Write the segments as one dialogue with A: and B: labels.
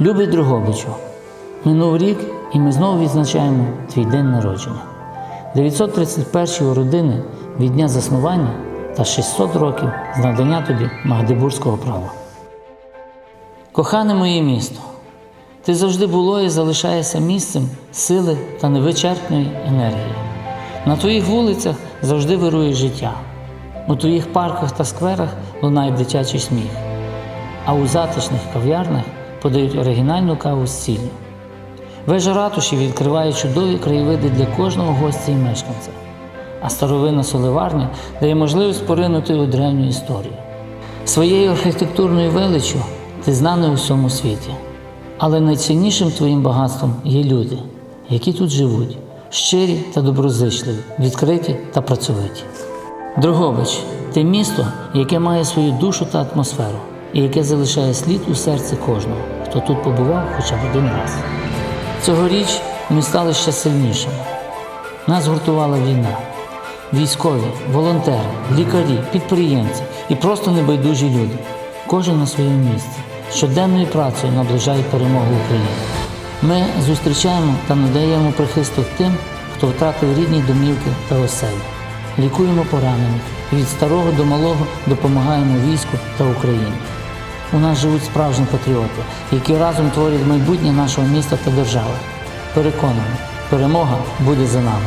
A: Любий Другобичу, минув рік і ми знову відзначаємо твій день народження. 931 родини від дня заснування та 600 років з надання тобі Магдебурзького права. Кохане моє місто, ти завжди було і залишаєшся місцем сили та невичерпної енергії. На твоїх вулицях завжди вирує життя. У твоїх парках та скверах лунає дитячий сміх, а у затишних кав'ярнях подають оригінальну каву з сіллю. Вежа ратуші відкриває чудові краєвиди для кожного гостя і мешканця, а старовинна соливарня дає можливість поринути у древню історію. Своєю архітектурною величчю ти знаний у всьому світі. Але найціннішим твоїм багатством є люди, які тут живуть, щирі та доброзичливі, відкриті та працьовиті. Дрогобич ти місто, яке має свою душу та атмосферу, і яке залишає слід у серці кожного, хто тут побував хоча б один раз. Цьогоріч ми стали ще сильнішими. Нас гуртувала війна. Військові, волонтери, лікарі, підприємці і просто небайдужі люди. Кожен на своєму місці, щоденною працею наближає перемогу України. Ми зустрічаємо та надаємо прихисток тим, хто втратив рідні домівки та оселі. Лікуємо поранених від старого до малого допомагаємо війську та Україні. У нас живуть справжні патріоти, які разом творять майбутнє нашого міста та держави. Переконані, перемога буде за нами.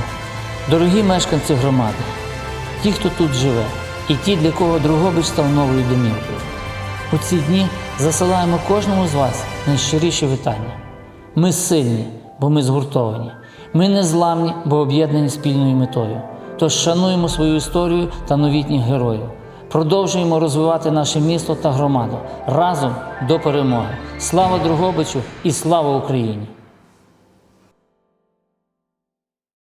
A: Дорогі мешканці громади, ті, хто тут живе, і ті, для кого Другобич став новою домівкою. У ці дні засилаємо кожному з вас найщиріші вітання. Ми сильні, бо ми згуртовані. Ми незламні, бо об'єднані спільною метою. Тож шануємо свою історію та новітніх героїв. Продовжуємо розвивати наше місто та громаду разом до перемоги. Слава Другобичу і слава Україні!